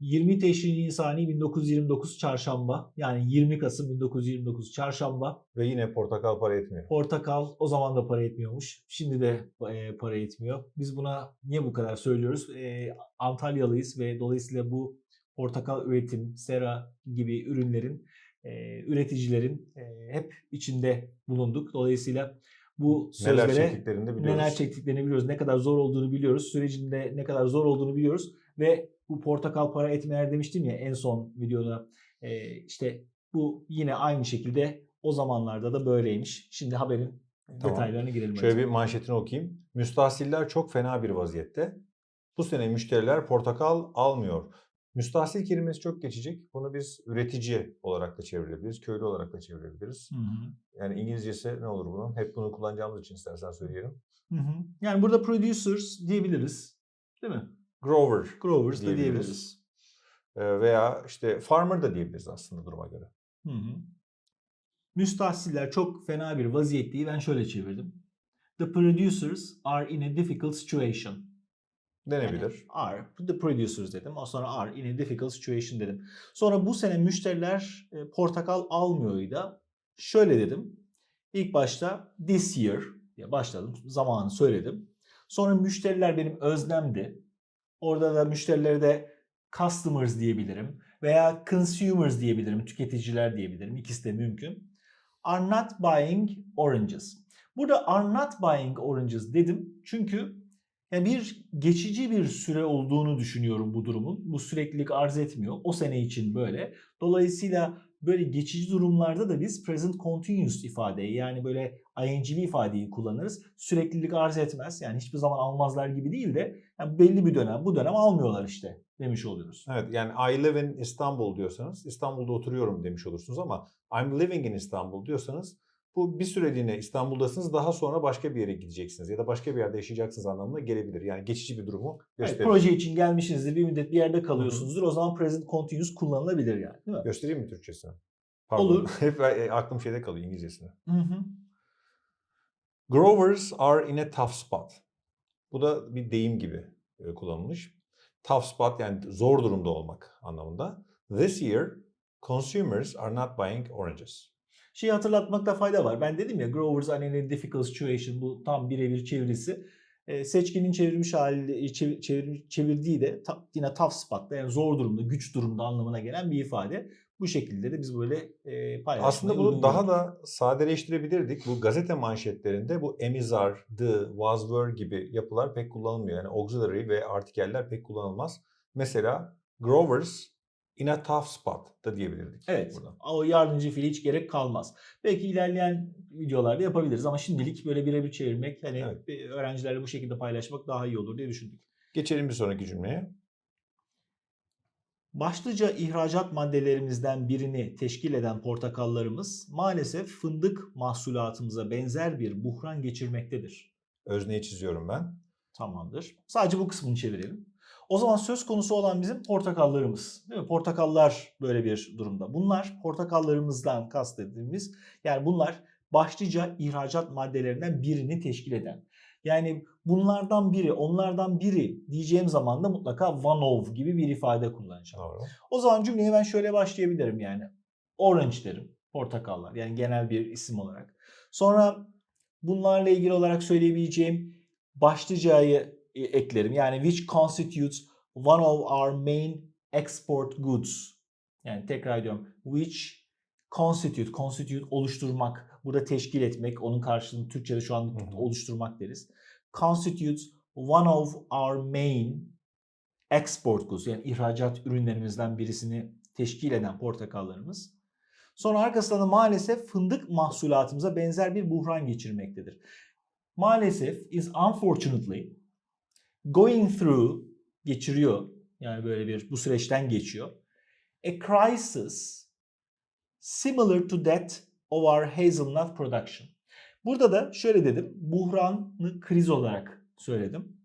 20 Teşrin Nisani 1929 Çarşamba yani 20 Kasım 1929 Çarşamba. Ve yine portakal para etmiyor. Portakal o zaman da para etmiyormuş. Şimdi de e, para etmiyor. Biz buna niye bu kadar söylüyoruz? E, Antalyalıyız ve dolayısıyla bu portakal üretim, sera gibi ürünlerin e, üreticilerin e, hep içinde bulunduk. Dolayısıyla bu Neler sözlere çektiklerini de biliyoruz. neler çektiklerini biliyoruz. Ne kadar zor olduğunu biliyoruz. Sürecinde ne kadar zor olduğunu biliyoruz. Ve bu portakal para etmeyer demiştim ya en son videoda. Ee, işte bu yine aynı şekilde o zamanlarda da böyleymiş. Şimdi haberin Tamam. detaylarına girelim. Şöyle hadi. bir manşetini okuyayım. Müstahsiller çok fena bir vaziyette. Bu sene müşteriler portakal almıyor. Müstahsil kelimesi çok geçecek. Bunu biz üretici olarak da çevirebiliriz, köylü olarak da çevirebiliriz. Hı hı. Yani İngilizcesi ne olur bunun? Hep bunu kullanacağımız için istersen söyleyelim. Hı hı. Yani burada producers diyebiliriz. Değil mi? Grower Growers da Diyebiliriz. e, veya işte farmer da diyebiliriz aslında duruma göre. Hı hı. Müstahsiller çok fena bir vaziyetteyi ben şöyle çevirdim. The producers are in a difficult situation. Denebilir. Yani are the producers dedim. O sonra are in a difficult situation dedim. Sonra bu sene müşteriler e, portakal almıyor da şöyle dedim. İlk başta this year diye başladım. Zamanı söyledim. Sonra müşteriler benim özlemdi. Orada da müşterileri de customers diyebilirim veya consumers diyebilirim, tüketiciler diyebilirim. İkisi de mümkün. Are not buying oranges. Burada are not buying oranges dedim çünkü yani bir geçici bir süre olduğunu düşünüyorum bu durumun. Bu süreklilik arz etmiyor. O sene için böyle. Dolayısıyla böyle geçici durumlarda da biz present continuous ifadeyi yani böyle ing'li ifadeyi kullanırız. Süreklilik arz etmez. Yani hiçbir zaman almazlar gibi değil de yani belli bir dönem bu dönem almıyorlar işte demiş oluyoruz. Evet yani I live in İstanbul diyorsanız İstanbul'da oturuyorum demiş olursunuz ama I'm living in İstanbul diyorsanız bu bir süreliğine İstanbul'dasınız daha sonra başka bir yere gideceksiniz ya da başka bir yerde yaşayacaksınız anlamına gelebilir. Yani geçici bir durumu Evet, gösterir. proje için gelmişsinizdir, bir müddet bir yerde kalıyorsunuzdur. O zaman present continuous kullanılabilir yani değil mi? Göstereyim mi Türkçesini? Olur. Hep e, aklım şeyde kalıyor İngilizcesine. Hı hı. Growers are in a tough spot. Bu da bir deyim gibi e, kullanılmış. Tough spot yani zor durumda olmak anlamında. This year consumers are not buying oranges. Şeyi hatırlatmakta fayda var. Ben dedim ya Growers are in a difficult situation bu tam birebir çevirisi. Ee, seçkinin çevirmiş hali çevir, çevir- çevirdiği de ta- yine tough spot'ta yani zor durumda, güç durumda anlamına gelen bir ifade. Bu şekilde de biz böyle e, paylaşmayı Aslında bunu daha da sadeleştirebilirdik. Bu gazete manşetlerinde bu emizar, the, was, were gibi yapılar pek kullanılmıyor. Yani auxiliary ve artikeller pek kullanılmaz. Mesela growers in a tough spot da diyebilirdik. Evet. Burada. O yardımcı fiili hiç gerek kalmaz. Belki ilerleyen videolarda yapabiliriz ama şimdilik böyle birebir çevirmek hani Evet. öğrencilerle bu şekilde paylaşmak daha iyi olur diye düşündük. Geçelim bir sonraki cümleye. Başlıca ihracat maddelerimizden birini teşkil eden portakallarımız maalesef fındık mahsulatımıza benzer bir buhran geçirmektedir. Özneyi çiziyorum ben. Tamamdır. Sadece bu kısmını çevirelim. O zaman söz konusu olan bizim portakallarımız. Değil mi? Portakallar böyle bir durumda. Bunlar portakallarımızdan kastettiğimiz yani bunlar başlıca ihracat maddelerinden birini teşkil eden. Yani bunlardan biri, onlardan biri diyeceğim zaman da mutlaka one of gibi bir ifade kullanacağım. Doğru. O zaman cümleye ben şöyle başlayabilirim yani. Orange derim. Portakallar. Yani genel bir isim olarak. Sonra bunlarla ilgili olarak söyleyebileceğim başlıcayı eklerim. Yani which constitutes one of our main export goods. Yani tekrar ediyorum. Which constitute, constitute oluşturmak. Burada teşkil etmek. Onun karşılığını Türkçe'de şu an oluşturmak deriz. Constitutes one of our main export goods yani ihracat ürünlerimizden birisini teşkil eden portakallarımız. Sonra arkasından da maalesef fındık mahsulatımıza benzer bir buhran geçirmektedir. Maalesef is unfortunately going through geçiriyor. Yani böyle bir bu süreçten geçiyor. A crisis similar to that of our hazelnut production. Burada da şöyle dedim. Buhranı kriz olarak söyledim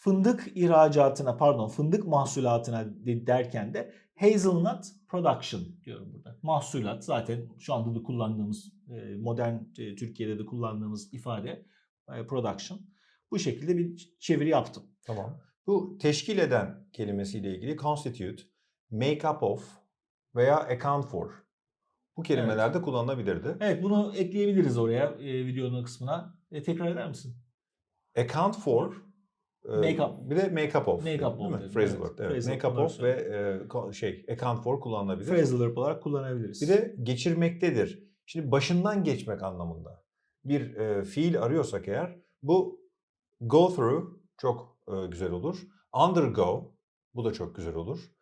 fındık ihracatına pardon fındık mahsulatına de- derken de hazelnut production diyorum burada. Mahsulat zaten şu anda da kullandığımız modern Türkiye'de de kullandığımız ifade production. Bu şekilde bir çeviri yaptım. Tamam. Bu teşkil eden kelimesiyle ilgili constitute, make up of veya account for. Bu kelimeler de kullanılabilirdi. Evet bunu ekleyebiliriz oraya e, videonun kısmına. E, tekrar eder misin? Account for e, Make up. Bir de make up of. Make up of Phrasal evet. verb. Evet. Phrasal Make up of ve e, şey account for kullanılabilir. Phrasal verb olarak kullanabiliriz. Bir de geçirmektedir. Şimdi başından geçmek anlamında bir e, fiil arıyorsak eğer bu go through çok e, güzel olur. Undergo bu da çok güzel olur.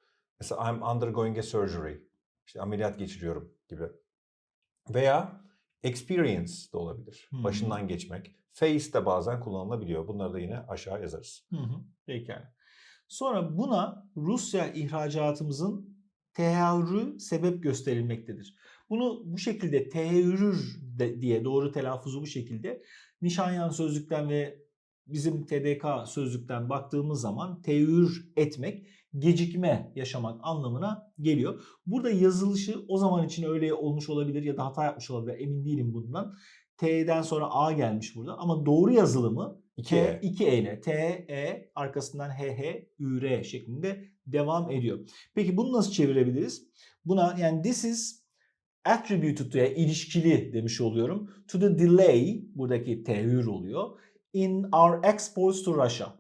Mesela I'm undergoing a surgery. İşte ameliyat geçiriyorum gibi. Veya experience de olabilir. Hı. Başından geçmek. Face de bazen kullanılabiliyor. Bunları da yine aşağı yazarız. Hı hı. Pekala. Sonra buna Rusya ihracatımızın teherrü sebep gösterilmektedir. Bunu bu şekilde teherrür diye doğru telaffuzu bu şekilde Nişanyan sözlükten ve bizim TDK sözlükten baktığımız zaman teherrür etmek, gecikme yaşamak anlamına geliyor. Burada yazılışı o zaman için öyle olmuş olabilir ya da hata yapmış olabilir emin değilim bundan. T'den sonra A gelmiş burada ama doğru yazılımı İki T E. 2 E ile T E arkasından H H Ü R şeklinde devam ediyor. Peki bunu nasıl çevirebiliriz? Buna yani this is attributed to yani ilişkili demiş oluyorum. To the delay buradaki tehür oluyor. In our exports to Russia.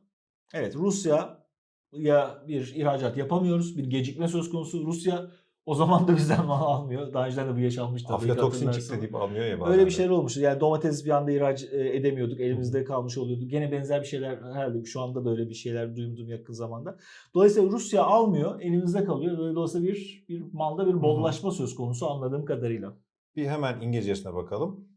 Evet Rusya ya bir ihracat yapamıyoruz. Bir gecikme söz konusu. Rusya o zaman da bizden mal almıyor. Daha önceden de bu yaşanmıştı. Aflatoksin çıktı deyip almıyor ya bazen Öyle bir şeyler olmuştu. Yani domates bir anda ihraç e, edemiyorduk. Elimizde kalmış oluyordu. Gene benzer bir şeyler herhalde şu anda da öyle bir şeyler duydum yakın zamanda. Dolayısıyla Rusya almıyor, elimizde kalıyor. Dolayısıyla bir bir malda bir bollaşma söz konusu anladığım kadarıyla. Bir hemen İngilizcesine bakalım.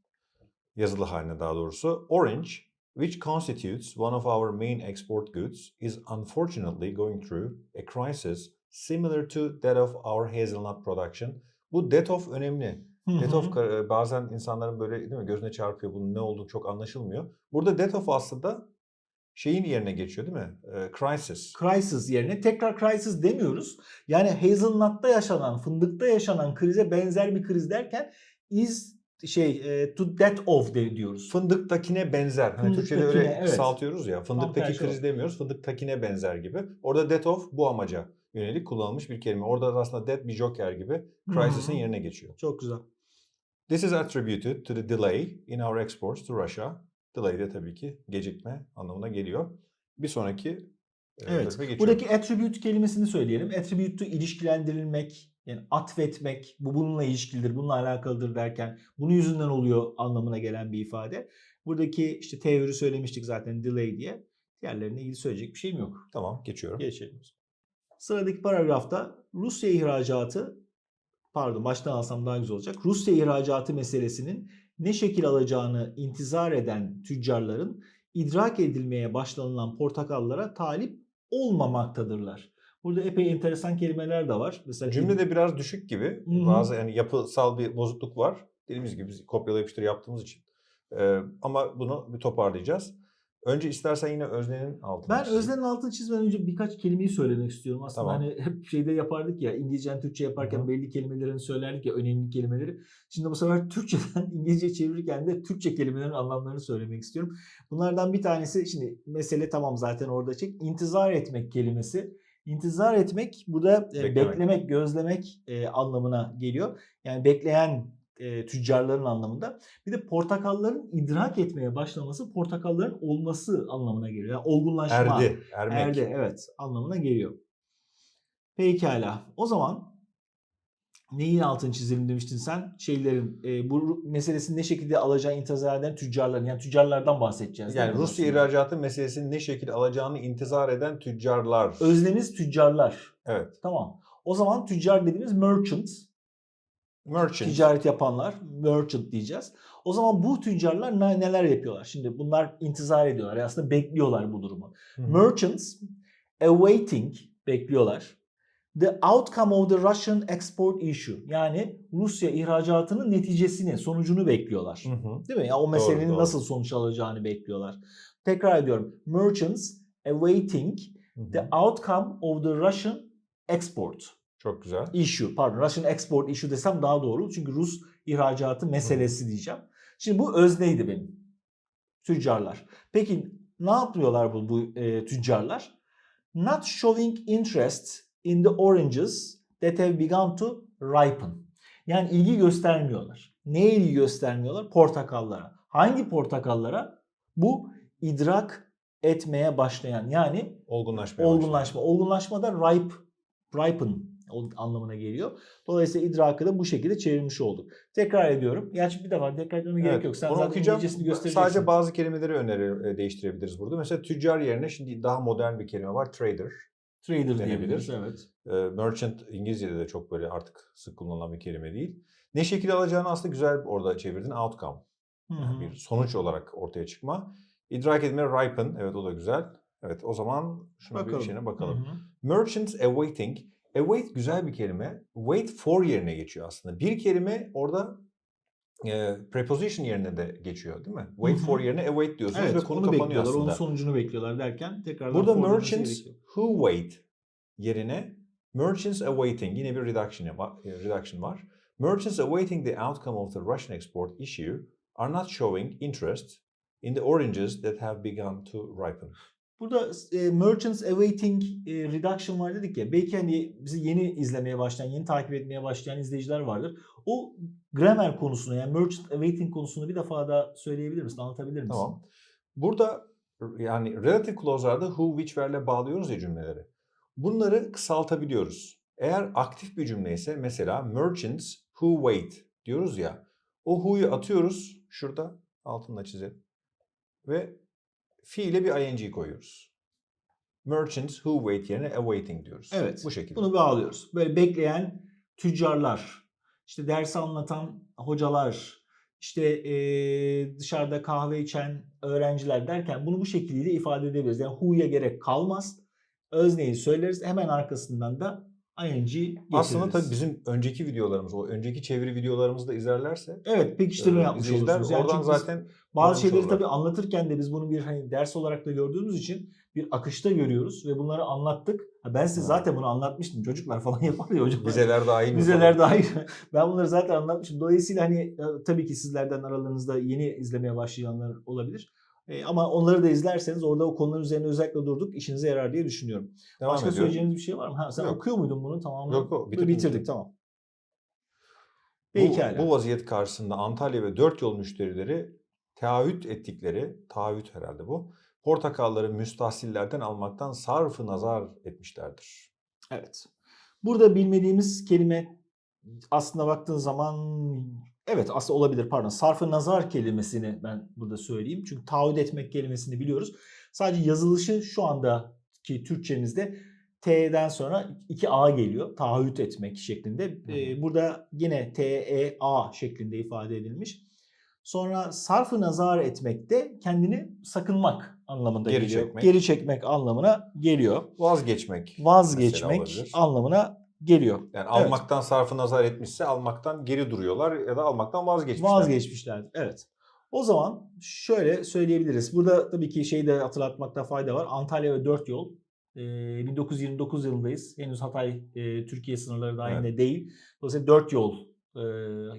Yazılı haline daha doğrusu. Orange, which constitutes one of our main export goods, is unfortunately going through a crisis similar to that of our hazelnut production. Bu that of önemli. That of ka- bazen insanların böyle değil mi gözüne çarpıyor. Bunun ne olduğu çok anlaşılmıyor. Burada that of aslında şeyin yerine geçiyor değil mi? Ee, crisis. crisis yerine tekrar crisis demiyoruz. Yani hazelnut'ta yaşanan, fındıkta yaşanan krize benzer bir kriz derken is şey e, to that of de diyoruz. Fındıktakine benzer. Hani Türkçe'de öyle evet. kısaltıyoruz ya. Fındıktaki kriz o. demiyoruz. Fındıktakine benzer gibi. Orada that of bu amaca yönelik kullanılmış bir kelime. Orada da aslında that bir joker gibi crisis'in yerine geçiyor. Çok güzel. This is attributed to the delay in our exports to Russia. Delay de tabii ki gecikme anlamına geliyor. Bir sonraki e, Evet. Buradaki attribute kelimesini söyleyelim. Attribute to ilişkilendirilmek, yani atfetmek, bu bununla ilişkilidir, bununla alakalıdır derken bunun yüzünden oluyor anlamına gelen bir ifade. Buradaki işte teori söylemiştik zaten delay diye. Diğerlerine ilgili söyleyecek bir şeyim yok. Tamam geçiyorum. Geçelim. Sıradaki paragrafta Rusya ihracatı pardon baştan alsam daha güzel olacak. Rusya ihracatı meselesinin ne şekil alacağını intizar eden tüccarların idrak edilmeye başlanılan portakallara talip olmamaktadırlar. Burada epey enteresan kelimeler de var. Mesela Cümlede biraz düşük gibi. Hı hı. Bazı yani yapısal bir bozukluk var. Dediğimiz gibi biz kopyala yapıştır yaptığımız için. Ee, ama bunu bir toparlayacağız. Önce istersen yine öznenin altını Ben çizeyim. öznenin altını çizmeden önce birkaç kelimeyi söylemek istiyorum. Aslında Tamam. hani hep şeyde yapardık ya İngilizceden Türkçe yaparken hı. belli kelimelerini söylerdik ya önemli kelimeleri. Şimdi bu sefer Türkçeden İngilizce çevirirken de Türkçe kelimelerin anlamlarını söylemek istiyorum. Bunlardan bir tanesi şimdi mesele tamam zaten orada çek. İntizar etmek kelimesi. İntizar etmek burada e, Beklemek. beklemek, gözlemek e, anlamına geliyor. Yani bekleyen e, tüccarların anlamında. Bir de portakalların idrak etmeye başlaması portakalların olması anlamına geliyor. Yani olgunlaşma. Erdi, ermek. Erdi evet anlamına geliyor. Pekala. O zaman neyin altını çizelim demiştin sen? Şeylerin e, bu meselesini ne şekilde alacağı intizar eden tüccarların yani tüccarlardan bahsedeceğiz. Yani Rusya ihracatı meselesinin ne şekil alacağını intizar eden tüccarlar. Özlemiz tüccarlar. Evet. Tamam. O zaman tüccar dediğimiz merchant, Merchant. ticaret yapanlar, merchant diyeceğiz. O zaman bu tüccarlar ne- neler yapıyorlar? Şimdi bunlar intizar ediyorlar. Yani aslında bekliyorlar bu durumu. Hı hı. Merchants awaiting bekliyorlar. The outcome of the Russian export issue yani Rusya ihracatının neticesini, sonucunu bekliyorlar. Hı hı. Değil mi? Ya o meselenin doğru. nasıl sonuç alacağını bekliyorlar. Tekrar ediyorum. Merchants awaiting Hı hı. the outcome of the Russian export Çok güzel. issue. Pardon, Russian export issue desem daha doğru. Çünkü Rus ihracatı meselesi diyeceğim. Şimdi bu özneydi benim. Tüccarlar. Peki ne yapıyorlar bu, bu e, tüccarlar? not showing interest in the oranges that have begun to ripen. Yani ilgi göstermiyorlar. Neye ilgi göstermiyorlar? Portakallara. Hangi portakallara? Bu idrak etmeye başlayan yani Olgunlaşmaya olgunlaşma. Olgunlaşma da ripe, ripen anlamına geliyor. Dolayısıyla idrakı da bu şekilde çevirmiş olduk. Tekrar ediyorum. Gerçi bir defa tekrar etmeme gerek yok. Sen onu zaten okuyacağım. Göstereceksin. Sadece bazı kelimeleri öneri e, değiştirebiliriz burada. Mesela tüccar yerine şimdi daha modern bir kelime var. Trader. Trader diyebiliriz. Evet. Merchant İngilizce'de de çok böyle artık sık kullanılan bir kelime değil. Ne şekil alacağını aslında güzel orada çevirdin. Outcome. Yani bir sonuç olarak ortaya çıkma. İdrak etme ripen. Evet o da güzel. Evet o zaman şuna bir şeyine bakalım. Hı hı. Merchants awaiting. Await güzel bir kelime. Wait for yerine geçiyor aslında. Bir kelime orada e, preposition yerine de geçiyor değil mi? Wait for yerine await diyorsunuz Evet, ve konu onu kapanıyor bekliyorlar, aslında. Onun sonucunu bekliyorlar derken tekrardan Burada merchants who wait yerine merchants awaiting yine bir reduction var. e, Reduction var. Merchants awaiting the outcome of the Russian export issue are not showing interest in the oranges that have begun to ripen. Burada e, merchants awaiting e, reduction var dedik ya. Belki hani bizi yeni izlemeye başlayan, yeni takip etmeye başlayan izleyiciler vardır. O grammar konusunu yani merchant awaiting konusunu bir defa daha söyleyebilir misin? Anlatabilir misin? Tamam. Burada yani relative clause'larda who, which, where'le bağlıyoruz ya cümleleri. Bunları kısaltabiliyoruz. Eğer aktif bir cümle ise mesela merchants who wait diyoruz ya. O who'yu atıyoruz şurada altında çizelim. Ve fiile bir ing koyuyoruz. Merchants who wait yerine awaiting diyoruz. Evet. Bu şekilde. Bunu bağlıyoruz. Böyle bekleyen tüccarlar, işte ders anlatan hocalar, işte e, dışarıda kahve içen öğrenciler derken bunu bu şekilde ifade edebiliriz. Yani who'ya gerek kalmaz. Özneyi söyleriz. Hemen arkasından da ing getiririz. Aslında tabii bizim önceki videolarımız, o önceki çeviri videolarımızı da izlerlerse Evet pekiştirme e, yapmış olursunuz. Yani oradan zaten bazı şeyleri olurlar. tabii anlatırken de biz bunu bir hani ders olarak da gördüğümüz için bir akışta görüyoruz ve bunları anlattık. Ben size zaten bunu anlatmıştım. Çocuklar falan yapar ya hocam. vizeler dahil Vizeler dahil. Ben bunları zaten anlatmışım. Dolayısıyla hani e, tabii ki sizlerden aralarınızda yeni izlemeye başlayanlar olabilir. E, ama onları da izlerseniz orada o konuların üzerine özellikle durduk. işinize yarar diye düşünüyorum. Devam Başka ediyorum. söyleyeceğiniz bir şey var mı? Ha, sen Yok. okuyor muydun bunu tamamını? Yok, bitirdim. bitirdik tamam. Bu, bu vaziyet karşısında Antalya ve dört yol müşterileri taahhüt ettikleri, taahhüt herhalde bu, portakalları müstahsillerden almaktan sarfı nazar etmişlerdir. Evet. Burada bilmediğimiz kelime aslında baktığın zaman evet aslında olabilir pardon. Sarfı nazar kelimesini ben burada söyleyeyim. Çünkü taahhüt etmek kelimesini biliyoruz. Sadece yazılışı şu andaki Türkçemizde T'den sonra iki A geliyor. Taahhüt etmek şeklinde. Ee, burada yine T, E, A şeklinde ifade edilmiş. Sonra sarfı nazar etmek de kendini sakınmak anlamında Geri geliyor. çekmek. Geri çekmek anlamına geliyor Vazgeçmek. vazgeçmek olabilir. anlamına geliyor. Yani Evet. almaktan sarfı nazar etmişse almaktan geri duruyorlar ya da almaktan vazgeçmişler. Vazgeçmişler. Evet. O zaman şöyle söyleyebiliriz. Burada tabii ki şeyi de hatırlatmakta fayda var. Antalya ve Dört Yol. Ee, 1929 yılındayız. Henüz Hatay e, Türkiye sınırları dahilinde değil. Dolayısıyla Dört Yol e,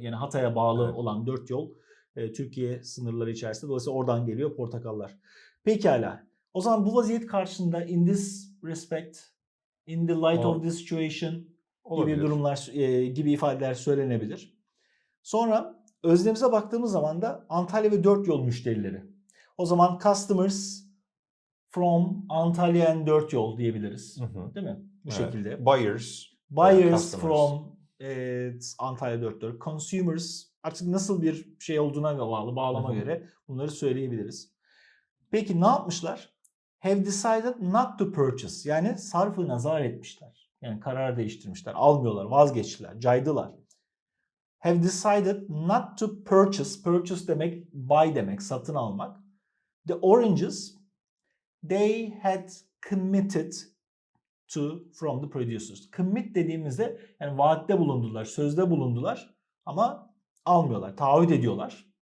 yani Hatay'a bağlı Evet. olan Dört Yol e, Türkiye sınırları içerisinde. Dolayısıyla oradan geliyor portakallar. Pekala. O zaman bu vaziyet karşısında in this respect, in the light O- of this situation Olabilir. gibi durumlar e, gibi ifadeler söylenebilir. Sonra öznemize baktığımız zaman da Antalya ve dört yol müşterileri. O zaman customers from Antalya and dört yol diyebiliriz. Hı hı. Değil mi? Bu Evet. şekilde. Buyers. Buyers customers. from e, Antalya dört yol. Consumers artık nasıl bir şey olduğuna bağlı, bağlama Hı hı. göre bunları söyleyebiliriz. Peki ne yapmışlar? Have decided not to purchase. Yani sarfı nazar etmişler. Yani karar değiştirmişler. Almıyorlar, vazgeçtiler, caydılar. Have decided not to purchase. Purchase demek buy demek, satın almak. The oranges they had committed to from the producers. Commit dediğimizde yani vaatte bulundular, sözde bulundular ama almıyorlar, taahhüt ediyorlar.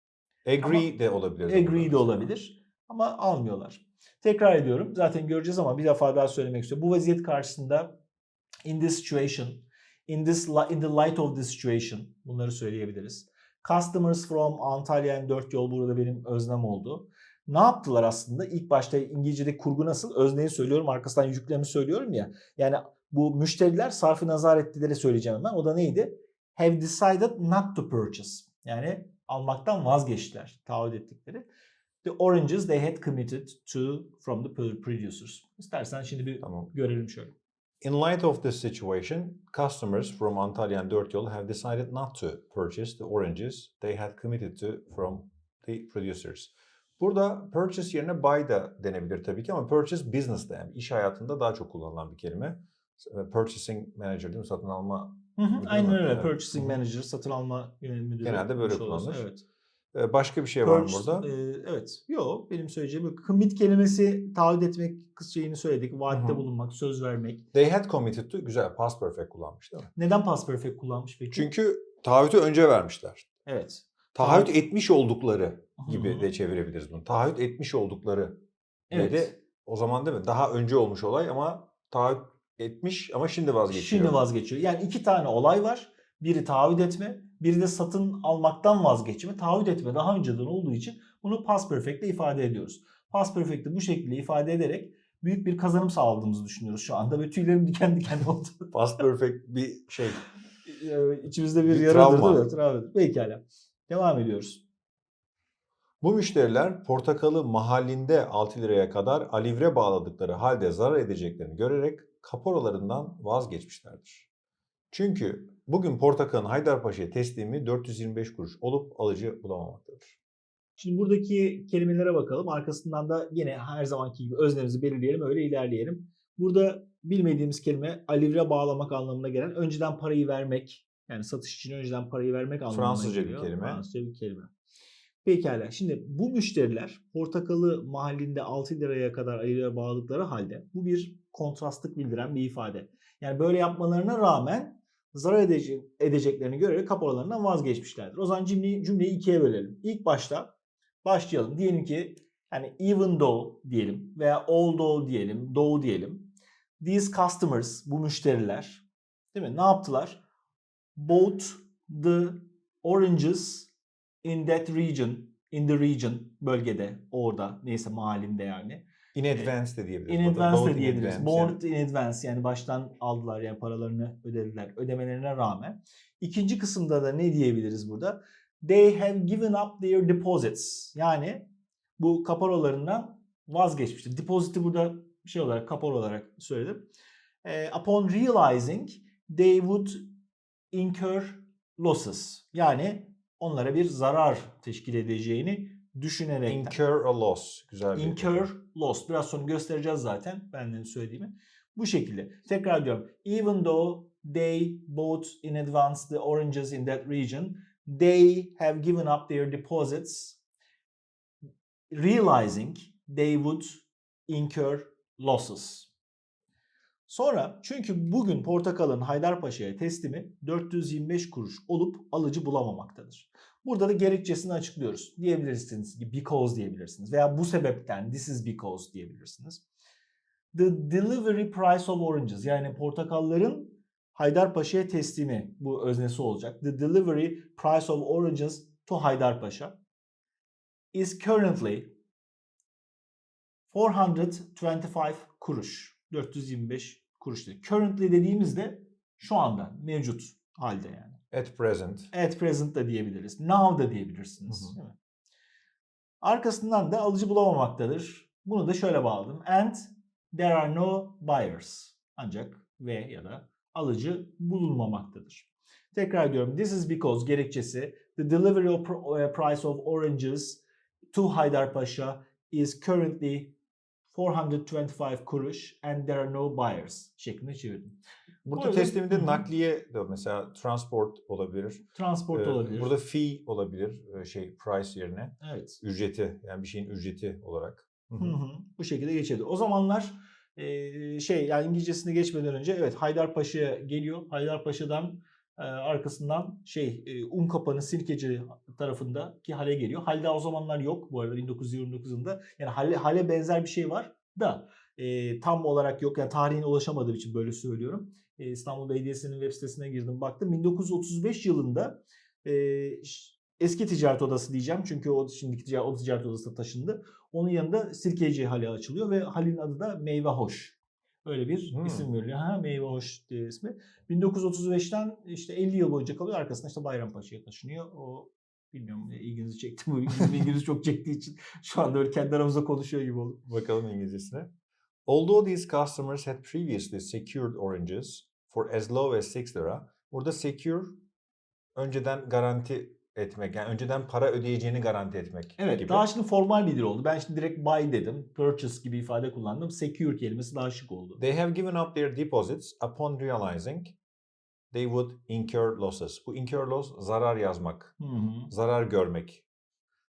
Agree de olabilir. Agree de olabilir ama almıyorlar. Tekrar ediyorum. Zaten göreceğiz ama bir defa daha söylemek istiyorum. Bu vaziyet karşısında in this situation, in this in the light of this situation bunları söyleyebiliriz. Customers from Antalya and Dört Yol burada benim öznem oldu. Ne yaptılar aslında? İlk başta İngilizce'de kurgu nasıl? Özneyi söylüyorum, arkasından yüklemi söylüyorum ya. Yani bu müşteriler sarfı nazar ettileri söyleyeceğim hemen. O da neydi? Have decided not to purchase. Yani almaktan vazgeçtiler. Taahhüt ettikleri. The oranges they had committed to from the producers. İstersen şimdi bir Tamam. görelim şöyle. In light of this situation, customers from Antalya and Dört Yol have decided not to purchase the oranges they had committed to from the producers. Burada purchase yerine buy da denebilir tabii ki ama purchase business'da yani iş hayatında daha çok kullanılan bir kelime. Purchasing manager değil mi? Satın alma. Hı hı, aynen öyle. Evet. Purchasing. Manager, satın alma yönelim müdürü. Genelde böyle kullanılır. Evet. Başka bir şey var mı burada? e, evet. Yok benim söyleyeceğim commit kelimesi taahhüt etmek şeyini söyledik. Vaatte Hı hı. bulunmak, söz vermek. They had committed to güzel past perfect kullanmış değil mi? Neden past perfect kullanmış peki? Çünkü taahhütü önce vermişler. evet. Taahhüt Taahhüt- etmiş oldukları gibi Hı hı. de çevirebiliriz bunu. Taahhüt etmiş oldukları Evet. dedi. O zaman değil mi? Daha önce olmuş olay ama taahhüt etmiş ama şimdi vazgeçiyor. Şimdi vazgeçiyor. Yani iki tane olay var. Biri taahhüt etme, biri de satın almaktan vazgeçme. Taahhüt etme daha önceden olduğu için bunu past perfect ile ifade ediyoruz. Past perfect'i bu şekilde ifade ederek büyük bir kazanım sağladığımızı düşünüyoruz şu anda ve tüylerim diken diken oldu. Past perfect bir şey. Ee, İçimizde bir, Bir yaradır travma. değil mi? Travma. Pekala. Devam ediyoruz. Bu müşteriler portakalı mahallinde 6 liraya kadar alivre bağladıkları halde zarar edeceklerini görerek kaporalarından vazgeçmişlerdir. Çünkü bugün portakalın Haydarpaşa'ya teslimi 425 kuruş olup alıcı bulamamaktadır. Şimdi buradaki kelimelere bakalım. Arkasından da yine her zamanki gibi öznemizi belirleyelim. Öyle ilerleyelim. Burada bilmediğimiz kelime alivre bağlamak anlamına gelen önceden parayı vermek. Yani satış için önceden parayı vermek anlamına Fransızca bir geliyor. kelime. Fransızca bir kelime. Pekala. Şimdi bu müşteriler portakalı mahallinde 6 liraya kadar alivre bağladıkları halde bu bir kontrastlık bildiren bir ifade. Yani böyle yapmalarına rağmen zarar edece- edeceklerini görerek kaporalarından vazgeçmişlerdir. O zaman cümleyi, cümleyi ikiye bölelim. İlk başta başlayalım. Diyelim ki yani even though diyelim veya although diyelim, though diyelim. These customers, bu müşteriler değil mi? Ne yaptılar? Bought the oranges in that region, in the region bölgede, orada neyse mahallinde yani. In advance de diyebiliriz. In advance de in diyebiliriz. advance in advance yani baştan aldılar yani paralarını ödediler ödemelerine rağmen. İkinci kısımda da ne diyebiliriz burada? They have given up their deposits. Yani bu kaparolarından vazgeçmiştir. Deposit'i burada şey olarak kapor olarak söyledim. Upon realizing they would incur losses. Yani onlara bir zarar teşkil edeceğini düşünerek Incur a loss. Güzel bir incur loss. Biraz sonra göstereceğiz zaten benden söylediğimi. Bu şekilde. Tekrar diyorum. Even though they bought in advance the oranges in that region, they have given up their deposits realizing they would incur losses. Sonra çünkü bugün portakalın Haydarpaşa'ya teslimi 425 kuruş olup alıcı bulamamaktadır. Burada da gerekçesini açıklıyoruz. Diyebilirsiniz ki because diyebilirsiniz veya bu sebepten this is because diyebilirsiniz. The delivery price of oranges yani portakalların Haydarpaşa'ya teslimi bu öznesi olacak. The delivery price of oranges to Haydarpaşa is currently 425 kuruş. 425 kuruş. Currently dediğimizde şu anda mevcut halde yani. At present. At present da diyebiliriz. Now da diyebilirsiniz. Hı hı. Değil mi? Arkasından da alıcı bulamamaktadır. Bunu da şöyle bağladım. And there are no buyers. Ancak ve ya da alıcı bulunmamaktadır. Tekrar diyorum. This is because gerekçesi the delivery of uh, price of oranges to Haydarpaşa is currently 425 kuruş and there are no buyers şeklinde çevirdim. Burada Böyle- teslimde Hı nakliye de mesela transport olabilir. Transport Ee, olabilir. Burada fee olabilir e, şey price yerine. evet. Ücreti yani bir şeyin ücreti olarak. Hı hı. Hı hı. Bu şekilde geçerli. O zamanlar e, şey yani İngilizcesine geçmeden önce evet Haydarpaşa'ya geliyor. Haydarpaşa'dan e, arkasından şey e, Unkapanı Sirkeci tarafındaki hale geliyor. Halde o zamanlar yok bu arada 1929 yılında. Yani hale, hale benzer bir şey var da e, tam olarak yok. Yani tarihine ulaşamadığım için böyle söylüyorum. E, İstanbul Belediyesi'nin web sitesine girdim baktım. 1935 yılında e, eski ticaret odası diyeceğim. Çünkü o şimdiki ticaret, o ticaret odası da taşındı. Onun yanında Sirkeci Hali açılıyor ve halin adı da Meyve Hoş. Öyle bir Hmm. isim veriliyor. Ha, Meyve Hoş diye ismi. 1935'ten işte 50 yıl boyunca kalıyor. Arkasında işte Bayrampaşa'ya taşınıyor. O bilmiyorum ilginizi çekti mi? Bizim ilgimizi çok çektiği için şu anda öyle kendi aramızda konuşuyor gibi oldu. Bakalım İngilizcesine. Although these customers had previously secured oranges for as low as 6 lira. Burada secure önceden garanti etmek. Yani önceden para ödeyeceğini garanti etmek Evet gibi. daha şimdi formal bir dil oldu. Ben şimdi direkt buy dedim. Purchase gibi ifade kullandım. Secure kelimesi daha şık oldu. They have given up their deposits upon realizing they would incur losses. Bu incur loss zarar yazmak, Hı hı. zarar görmek.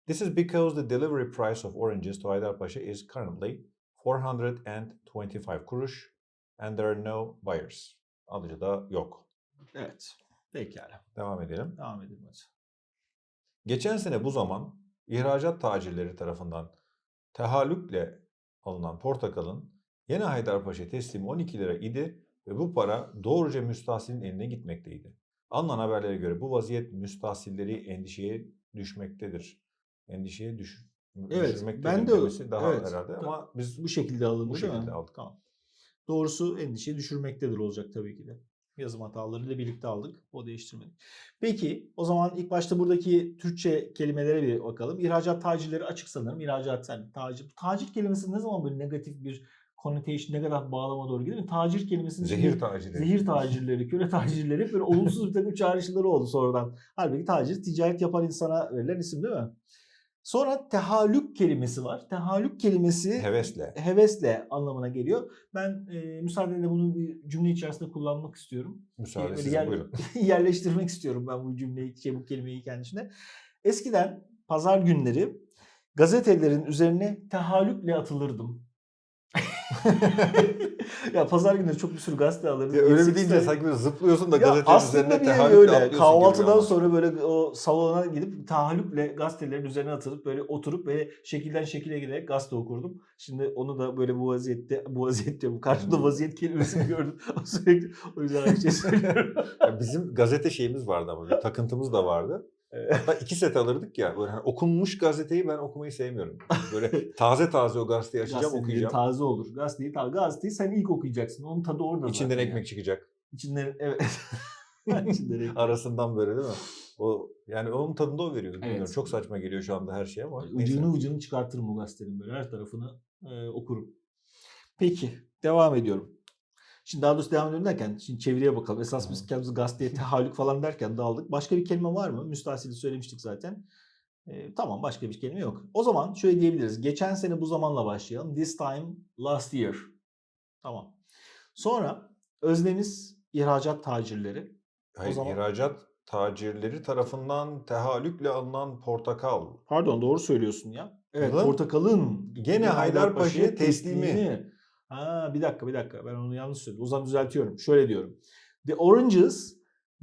This is because the delivery price of oranges to Haydarpaşa is currently 425 kuruş and there are no buyers. Alıcı da yok. Evet. Pekala. Devam edelim. Devam edelim hadi. Geçen sene bu zaman ihracat tacirleri tarafından tehallükle alınan portakalın yine Haydarpaşa teslimi 12 lira idi ve bu para doğruca müstahsilin eline gitmekteydi. Alınan haberlere göre bu vaziyet müstahsilleri endişeye düşmektedir. Endişeye düş Evet, ben de- demesi daha evet. herhalde ama biz Bu şekilde alındı Bu değil mi? şekilde aldık. Tamam. Doğrusu endişeyi düşürmektedir olacak tabii ki de. Yazım hatalarıyla birlikte aldık. O değiştirmedik. Peki o zaman ilk başta buradaki Türkçe kelimelere bir bakalım. İhracat tacirleri açık sanırım. İhracat yani tacir. Tacir kelimesi ne zaman böyle negatif bir connotation, negatif bağlama doğru gidiyor? Tacir kelimesinin zehir taciri. Zehir tacirleri, köle tacirleri böyle olumsuz bir takım çağrışımları oldu sonradan. Halbuki tacir ticaret yapan insana verilen isim değil mi? Sonra tehallük kelimesi var. Tehallük kelimesi Hevesle. hevesle anlamına geliyor. Ben e, müsaadenle bunu bir cümle içerisinde kullanmak istiyorum. Müsaade Böyle sizin yer- buyurun. yerleştirmek istiyorum ben bu cümleyi, şey, bu kelimeyi kendisine. Eskiden pazar günleri gazetelerin üzerine tehallükle atılırdım. ya pazar günleri çok bir sürü gazete alırdım. Ya öyle bir 7-8 deyince sanki böyle zıplıyorsun da gazetenin üzerine bir tehallükle öyle. Kahvaltıdan sonra böyle o salona gidip tahallükle gazetelerin üzerine atılıp böyle oturup böyle şekilden şekile giderek gazete okurdum. Şimdi onu da böyle bu vaziyette, bu vaziyette diyorum. Karşımda vaziyet kelimesini gördüm. Sürekli o yüzden aynı şey söylüyorum. Ya bizim gazete şeyimiz vardı ama bir takıntımız da vardı. Hatta iki set alırdık ya. Böyle hani okunmuş gazeteyi ben okumayı sevmiyorum. Böyle taze taze o gazeteyi açacağım Gazeteleri okuyacağım. taze olur. Gazeteyi, ta- gazeteyi sen ilk okuyacaksın. Onun tadı orada İçinden zaten ekmek yani. çıkacak. İçinden evet. İçinden ekmek. Arasından böyle değil mi? O yani onun tadında o veriyordu. Bilmiyorum. Evet. Çok saçma geliyor şu anda her şey ama. neyse. Ucunu ucunu çıkartırım bu gazetenin böyle her tarafını e, okurum. Peki devam ediyorum. Şimdi daha doğrusu devam ediyorum derken şimdi çeviriye bakalım. Esas biz kendimizi gazeteye tahallük falan derken dağıldık. Başka bir kelime var mı? Müstahsili söylemiştik zaten. E, tamam başka bir kelime yok. O zaman şöyle diyebiliriz. Geçen sene bu zamanla başlayalım. This time last year. Tamam. Sonra öznemiz ihracat tacirleri. Hayır, zaman- ihracat tacirleri tarafından tehallükle alınan portakal. Pardon doğru söylüyorsun ya. Evet portakalın gene Haydarpaşa'ya teslimi. Ha bir dakika bir dakika ben onu yanlış söyledim. O zaman düzeltiyorum. Şöyle diyorum. The oranges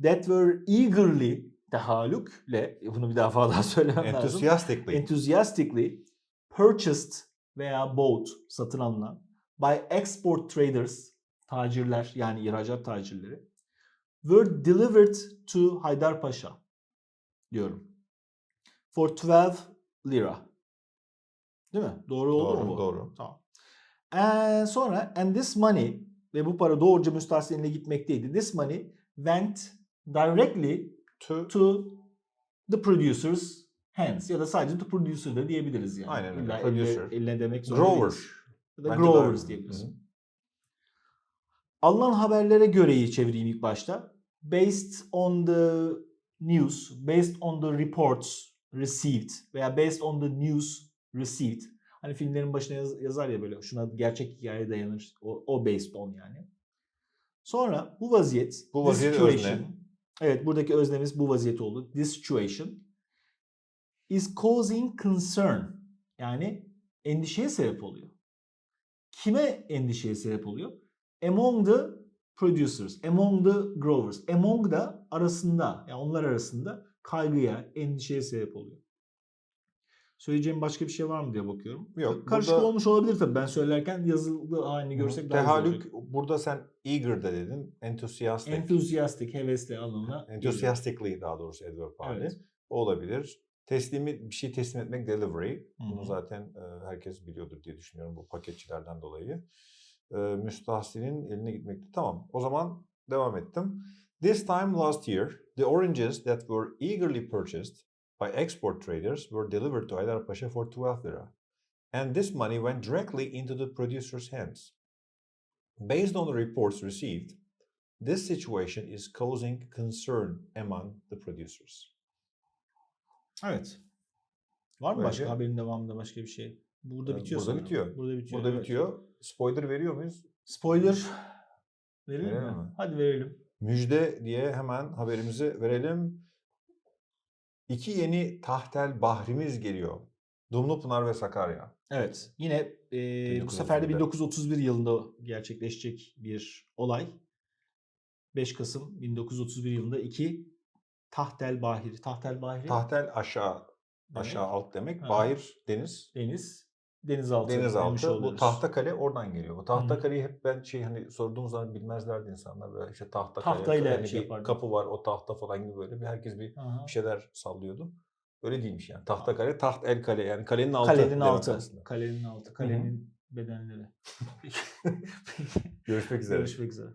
that were eagerly tahallükle bunu bir defa daha söylemem lazım. Enthusiastically. Enthusiastically purchased veya bought satın alınan by export traders tacirler yani ihracat tacirleri were delivered to Haydarpaşa diyorum. For 12 lira. Değil mi? Doğru oldu Doğru, mu bu? doğru. Tamam. Ee, sonra and this money ve bu para doğruca müstahsiline gitmekteydi. This money went directly to to the producer's hands ya da sadece to producer da diyebiliriz yani. Aynen öyle, producer. Elle, eline demek zorunda Grower. değiliz. Ya da Bence daha growers diyebiliriz. Alınan haberlere göreyi çevireyim ilk başta. Based on the news, based on the reports received veya based on the news received. Hani filmlerin başına yaz- yazar ya böyle şuna gerçek hikaye dayanır. O, o based on yani. Sonra bu vaziyet, Bu vaziyet özne. Evet buradaki öznemiz bu vaziyet oldu. This situation is causing concern. Yani endişeye sebep oluyor. Kime endişeye sebep oluyor? Among the producers, among the growers. Among da arasında, yani onlar arasında kaygıya, endişeye sebep oluyor. Söyleyeceğim başka bir şey var mı diye bakıyorum. Yok, Karışık burada- olmuş olabilir tabii. Ben söylerken yazılı halini görsek daha güzel olacak. Burada sen eager de dedin. Enthusiastic. Enthusiastic, hevesli anlamına. Enthusiastically daha doğrusu adverb hali. Evet. O olabilir. Teslimi bir şey teslim etmek delivery. Hı Bunu zaten e, herkes biliyordur diye düşünüyorum bu paketçilerden dolayı. E, müstahsinin eline gitmekti. Tamam. O zaman devam ettim. This time last year, the oranges that were eagerly purchased by export traders were delivered to Haydarpaşa for 12 lira. And this money went directly into the producer's hands. Based on the reports received, this situation is causing concern among the producers. Evet. Var mı Böylece- başka haberin devamında başka bir şey? Burada Ee, bitiyor burada sanırım. bitiyor. Burada bitiyor. Burada evet. bitiyor. Spoiler veriyor muyuz? Spoiler verelim Verelim mi? mi? Hadi verelim. Müjde diye hemen haberimizi verelim. İki yeni tahtel bahrimiz geliyor. Dumlupınar ve Sakarya. Evet. Yine e, bu sefer de 1931'de. 1931 yılında gerçekleşecek bir olay. 5 Kasım 1931 yılında iki Tahtel Bahiri. Tahtel Bahiri Tahtel aşağı demek. aşağı alt demek. Ha. Bahir deniz. deniz. Denizaltı. Denizaltı. Bu oluyoruz. Tahtakale oradan geliyor. Bu Hı. Tahtakale'yi hep ben şey hani sorduğum zaman bilmezlerdi insanlar. Böyle işte Tahtakale. Tahtayla yani şey bir kapı var o tahta falan gibi böyle bir herkes bir Aha. bir şeyler sallıyordu. Öyle değilmiş yani. Tahtakale, taht el kale yani kalenin altı. Kalenin altı. aslında. Kalenin altı. Kalenin bedenleri. Görüşmek üzere. Görüşmek üzere.